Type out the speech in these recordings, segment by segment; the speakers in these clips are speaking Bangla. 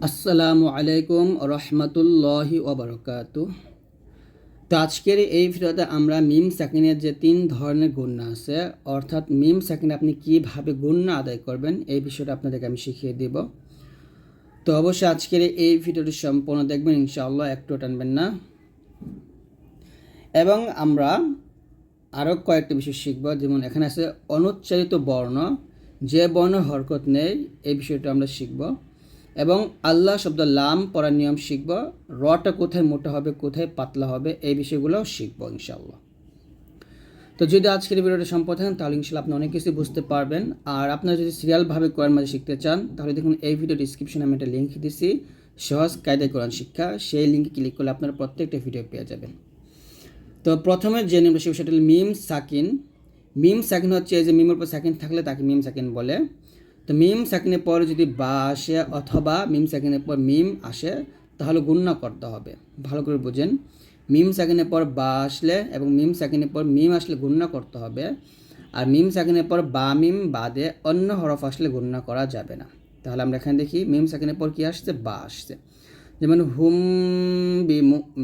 আসসালামু আলাইকুম রহমতুল্লাহি ওবরকাত তো আজকের এই ভিডিওতে আমরা মিম সাকিনের যে তিন ধরনের গুণনা আছে, অর্থাৎ মিম সাকিনে আপনি কীভাবে গুণনা আদায় করবেন, এই বিষয়টা আপনাদেরকে আমি শিখিয়ে দিব। তো অবশ্যই আজকের এই ভিডিওটি সম্পূর্ণ দেখবেন, ইনশাআল্লাহ একটু টানবেন না। এবং আমরা আরও কয়েকটা বিষয় শিখব, যেমন এখানে আছে অনুচ্চারিত বর্ণ। যে বর্ণ হরকত নেই, এই বিষয়টা আমরা শিখব। এবং আল্লাহ শব্দ লাম পড়ার নিয়ম শিখব, রটা কোথায় মোটা হবে, কোথায় পাতলা হবে, এই বিষয়গুলোও শিখব ইনশাল্লাহ তো যদি আজকের ভিডিওটা সম্পদ থাকেন তাহলে ইনশাল্লাহ আপনি অনেক কিছু বুঝতে পারবেন। আর আপনারা যদি সিরিয়ালভাবে কোরআন মাঝে শিখতে চান, তাহলে দেখুন এই ভিডিও ডিসক্রিপশনে আমি একটা লিঙ্ক দিছি, সহজ কায়দায় কোরআন শিক্ষা। সেই লিঙ্কে ক্লিক করলে আপনারা প্রত্যেকটা ভিডিও পেয়ে যাবেন। তো প্রথমে যে নিয়মটা সেটা মিম সাকিন। মিম সাকিন হচ্ছে এই যে মিমের উপর সাকিন থাকলে তাকে মিম সাকিন বলে। তো মিম সাকিনের পর যদি বা আসে অথবা মিম সেকেন্ডের পর মিম আসে, তাহলে গুণনা করতে হবে। ভালো করে বুঝেন। মিম সাকিনের পর বা আসলে এবং মিম সেকেন্ডের পর মিম আসলে গুণনা করতে হবে। আর মিম সাকিনের পর বা মিম বাদে অন্য হরফ আসলে গুণনা করা যাবে না। তাহলে আমরা এখানে দেখি মিম সাকিনের পর কি আসছে? বা আসছে। যেমন হুম বি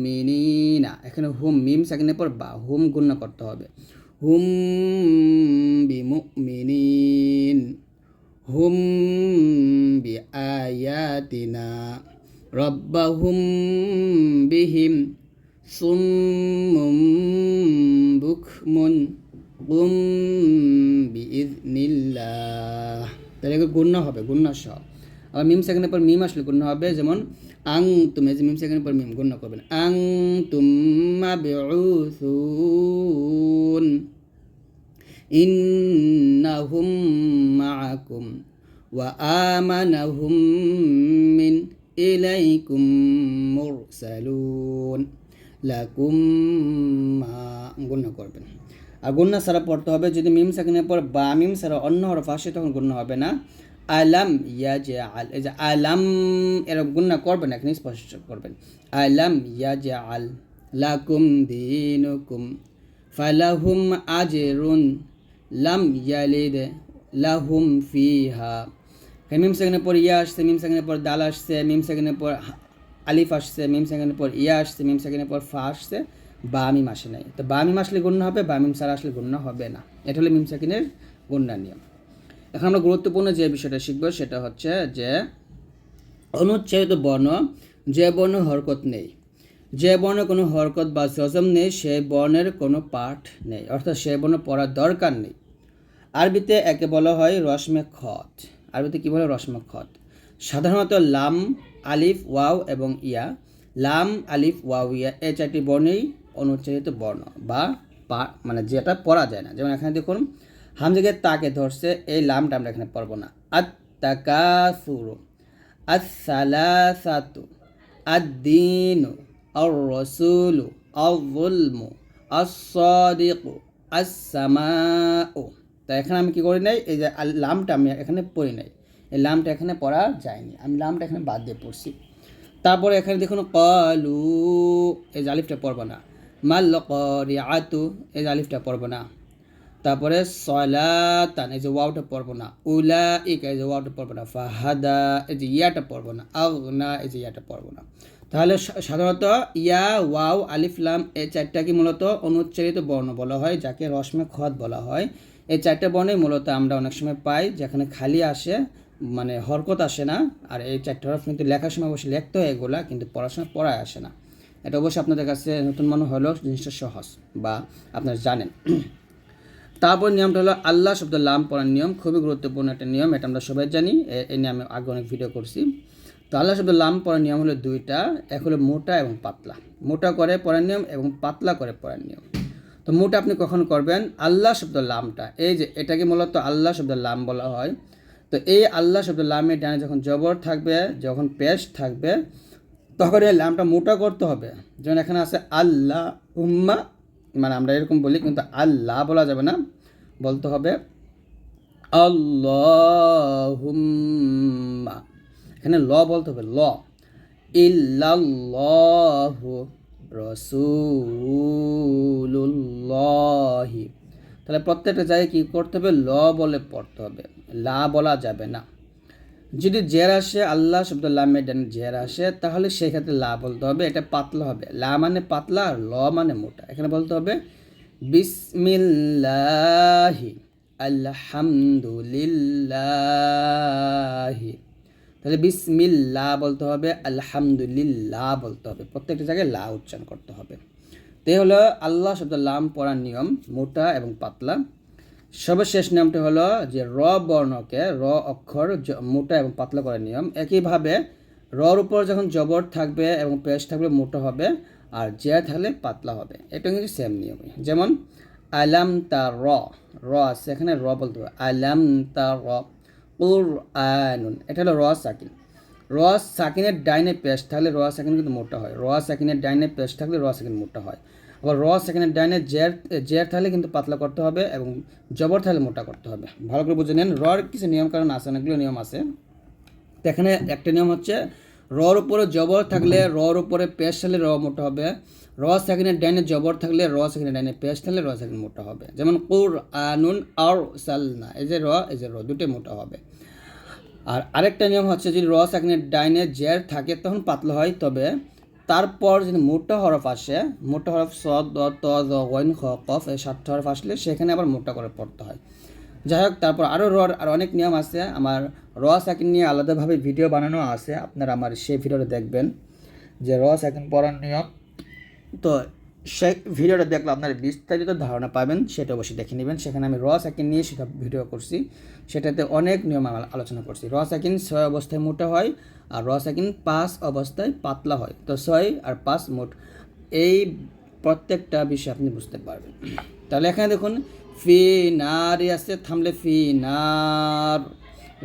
মিনা এখানে হুম, মিম সেকেন্ডের পর বা, হুম গুণনা করতে হবে। হুম বি মিনিন হুম বি আয়াতিনা রব্বাহুম বিহিম সুম্মুম বুকমুন কুম বিইজনিল্লাহ তাহলে এগুলো গুণ্য হবে গুণ্য সহ আবার মিম সেকেন্ডের পর মিম আসলে গুণ্য হবে, যেমন আং তুমি যে মিম সেকেন্ডের পর মিম গুণ্য করবেন। আং তুম্মা বিউসুন। মাআকুম ওয়া আমানাহুম মিন ইলাইকুম মুরসালুন লাকুম মা গুণ্য করবেন আর গুণ্য ছাড়া পড়তে হবে যদি মিম সাকিনের পর বা মিম ছাড়া অন্য হরফ আসে তখন গুণ্য হবে না আলাম ইয়া আল এই যে আলাম এরকম গুণ্য করবেন এখানে স্পষ্ট করবেন আলাম ইয়া আল লাকুম দিনুকুম ফালাহুম আজরুন লাম ইয়ালিদ লাহুম ফিহা মিম সেকেন্ডের পর ইয়া আসছে মিম সেকেন্ডের পর দাল আসছে মিম সেকেন্ডের পর আলিফ আসছে মিম সেকেন্ডের পর ইয়া আসছে মিম সেকেন্ডের পর ফা আসছে বা মিম নাই তো বা মিম আসলে গণ্য হবে বা মিম সারা আসলে গণ্য হবে না এটা হলো মিম সেকেন্ডের গণ্যার নিয়ম এখন আমরা গুরুত্বপূর্ণ যে বিষয়টা শিখব সেটা হচ্ছে যে অনুচ্ছেদ বর্ণ, যে বর্ণ হরকত নেই। যে বর্ণে কোনো হরকত বা জজম নেই, সে বর্ণের কোনো পাঠ নেই। অর্থাৎ সে বর্ণ পড়ার দরকার নেই। আরবিতে একে বলা হয় রসমে খত আরবিতে কী বলে রসমে খত সাধারণত লাম, আলিফ, ওয়াও এবং ইয়া। লাম, আলিফ, ওয়াও, ইয়া এই চারটি বর্ণেই অনুচ্চারিত বর্ণ বা মানে যেটা পড়া যায় না। যেমন এখানে দেখুন, হামজাকে তাকে ধরছে, এই লামটা আমরা এখানে পড়ব না। আত্তাকাসুরু আসসালাসাতু আদ্দিনু আর রসুলু আউলমু আসদিকু আসসামাউ। তো এখানে আমি কি করি নাই? এই যে লামটা আমি এখানে পড়ি নাই। এই লামটা এখানে পড়া যায়নি। আমি লামটা এখানে বাদ দিয়ে পড়ছি। তারপরে এখানে দেখুন, কলু, এই যে আলিফটা পড়ব না। মাল আতু এই জালিফটা পড়ব না। তারপরে সলাতান, এই যে ওয়াওটা পড়ব না। উলা ইক এই যে ওয়াওটা পড়ব না। ফাহাদা, এই যে ইয়াটা পড়ব না। আগনা, এই যে ইয়াটা পড়ব না। তাহলে সাধারণত ইয়া, ওয়াও আলিফলাম এই চারটাকে মূলত অনুচ্চারিত বর্ণ বলা হয়, যাকে রসমে খত বলা হয়। এই চারটা বর্ণে মূলত আমরা অনেক সময় পাই, যেখানে খালি আসে মানে হরকত আসে না। আর এই চারটা হরফ কিন্তু লেখার সময় অবশ্যই লিখতে হয় এগুলা, কিন্তু পড়াশোনা পড়ায় আসে না। এটা অবশ্যই আপনাদের কাছে নতুন মনে হলেও জিনিসটা সহজ বা আপনারা জানেন। তারপর নিয়মটা হলো আল্লাহ শব্দ লাম পড়ার নিয়ম, খুবই গুরুত্বপূর্ণ একটা নিয়ম, এটা আমরা সবাই জানি। এই নিয়ে আমি আগে অনেক ভিডিও করছি। তো আল্লাহ শব্দ লাম পড়ার নিয়ম হলো দুইটা, এক হলো মোটা এবং পাতলা। মোটা করে পড়ার নিয়ম এবং পাতলা করে পড়ার নিয়ম। তো মোটা আপনি কখন করবেন? আল্লাহ শব্দ লামটা। এই যে, এটাকে মূলত আল্লাহ শব্দ লাম বলা হয়। তো এই আল্লাহ শব্দ লামের ডানে যখন জবর থাকবে, যখন পেশ থাকবে, তখন এই লামটা মোটা করতে হবে। যেমন এখানে আছে আল্লাহ উম্মা মানে আমরা এরকম বলি, কিন্তু আল্লাহ বলা যাবে না। বলতে হবে আল্লাহুম্মা। এখানে ল বলতে হবে, ল। ইল্লাল্লাহু রসুলুল্লাহি। তাহলে প্রত্যেকটা জায়গায় কী করতে হবে? ল বলে পড়তে হবে। লা বলা যাবে না। যদি জের আসে, আল্লাহ শব্দ লামের ডানে জের আসে, তাহলে সেক্ষেত্রে লা বলতে হবে। এটা পাতলা হবে। লা মানে পাতলা আর ল মানে মোটা। এখানে বলতে হবে, বিসমিল্লাহি, আলহামদুলিল্লাহি। তাহলে বিসমিল্লাহ বলতে হবে আলহামদুলিল্লাহ বলতে হবে। প্রত্যেকটা জায়গায় লা উচ্চারণ করতে হবে। তো হলো আল্লাহ শব্দ লাম পড়ার নিয়ম, মোটা এবং পাতলা। সর্বশেষ নিয়মটি হলো যে র বর্ণকে, র অক্ষর মোটা এবং পাতলা করার নিয়ম। একইভাবে রর উপর যখন জবর থাকবে এবং পেশ থাকবে, মোটা হবে, আর জে থাকলে পাতলা হবে। এটা কিন্তু সেম নিয়মই। যেমন, আলাম তা র র আছে এখানে, র বলতে হবে, আলাম তা র। উর আনুন এটা হলো র সাকিন। র সাকিনের ডাইনে পেশ থাকলে র সাকিন কিন্তু মোটা হয়। র সাকিনের ডাইনে পেশ থাকলে র সাকিন মোটা হয়। আবার র সেকেন্ডের ডাইনে জের জের থাকলে কিন্তু পাতলা করতে হবে এবং জবর থাকলে মোটা করতে হবে। ভালো করে বুঝে নেন। রর কিছু নিয়ম কারণ আছে, অনেকগুলো নিয়ম আছে। তো এখানে একটা নিয়ম হচ্ছে রর উপরে জবর থাকলে রর উপরে পেশ থাকলে র মোটা হবে। র সেকেন্ডের ডাইনে জবর থাকলে রস সেকেন্ডের ডাইনে পেশ থাকলে রস সেকেন্ড মোটা হবে। যেমন কুর আনুন আর সালনা এই যে র, এই যে র, দুটোই মোটা হবে। আর আরেকটা নিয়ম হচ্ছে যদি রস এখানে ডাইনে জের থাকে তখন পাতলা হয়, তবে তারপর যদি মোটা হরফ আসে, মোটা হরফ স, দ, ত দ ওয়াইন খ কফ এই সাতটা হরফ আসলে সেখানে আবার মোটা করে পড়তে হয়। যাই হোক, তারপর আরও রর আর অনেক নিয়ম আছে। আমার রস সাকিন নিয়ে আলাদাভাবে ভিডিও বানানো আছে। আপনারা আমার সেই ভিডিওটা দেখবেন যে রস সাকিন পড়ার নিয়ম। তো সে ভিডিওটা দেখলে আপনারা বিস্তারিত ধারণা পাবেন, সেটা অবশ্যই দেখে নেবেন। সেখানে আমি রস সাকিন নিয়ে সেটা ভিডিও করছি। সেটাতে অনেক নিয়ম আলোচনা করছি। রস সাকিন ছয় অবস্থায় মোটা হয় আর রস সাকিন পাঁচ অবস্থায় পাতলা হয়। তো ছয় আর পাঁচ মোট। এই প্রত্যেকটা বিষয় আপনি বুঝতে পারবেন। তাহলে এখানে দেখুন ফি নারি আছে, থামলে ফি নার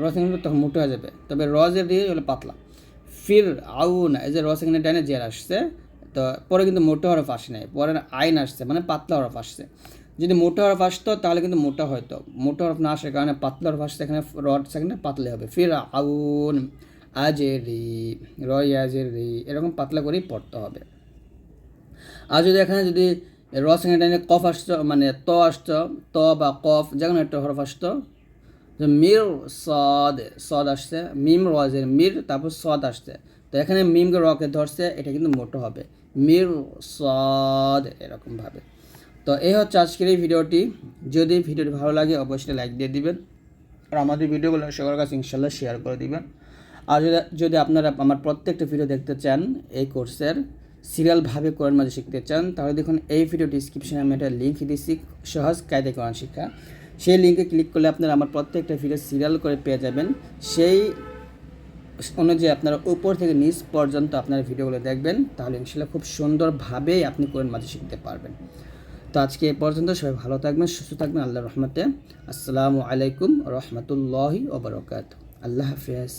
র সাকিন তখন মোটা হয়ে যাবে। তবে রজের দিয়ে পাতলা। ফির আউন এই যে র সেকেন্ডের ডাইনে জের আসছে তো পরে কিন্তু মোটা হরফ আসে নাই। পরে আইন আসছে মানে পাতলা হরফ আসছে। যদি মোটা হরফ আসতো, তাহলে কিন্তু মোটা হয়তো। মোটা হরফ না আসার কারণে পাতলা হরফ আসছে, এখানে রড সেখানে পাতলে হবে। ফির আউন আজে রি রয় আজের রি এরকম পাতলা করেই পড়তে হবে। আর যদি এখানে যদি র সেকেন্ড ডাইনে কফ আসতো মানে ত আসতো, ত বা কফ, যে কোনো একটা হরফ আসতো মির, সদ সদ আসছে, মিম, রজের মির, তারপর সদ আসছে। তো এখানে মিমকে রকে ধরছে, এটা কিন্তু মোটো হবে। মির সদ এরকমভাবে। তো এই হচ্ছে আজকের এই ভিডিওটি। যদি ভিডিওটি ভালো লাগে, অবশ্যই লাইক দিয়ে দিবেন। আর আমাদের ভিডিওগুলো সবার কাছে ইনশাল্লাহ শেয়ার করে দিবেন। আর যদি আপনারা আমার প্রত্যেকটা ভিডিও দেখতে চান, এই কোর্সের সিরিয়ালভাবে কোরআন মাঝে শিখতে চান, তাহলে দেখুন এই ভিডিও ডিসক্রিপশনে আমি একটা লিঙ্ক দিচ্ছি সহজ কায়দে কোরআন শিক্ষা। সেই লিঙ্কে ক্লিক করলে আপনারা আমার প্রত্যেকটা ভিডিও সিরিয়াল করে পেয়ে যাবেন। সেই অনুযায়ী আপনারা উপর থেকে নিচ পর্যন্ত আপনারা ভিডিওগুলো দেখবেন, তাহলে ইনশাল্লাহ খুব সুন্দরভাবেই আপনি কোরআন মাঝে শিখতে পারবেন। তো আজকে এ পর্যন্ত সবাই ভালো থাকবেন, সুস্থ থাকবেন আল্লাহ রহমতে। আসসালামু আলাইকুম রহমতুল্লাহি ওবরকাত আল্লাহ হাফিজ।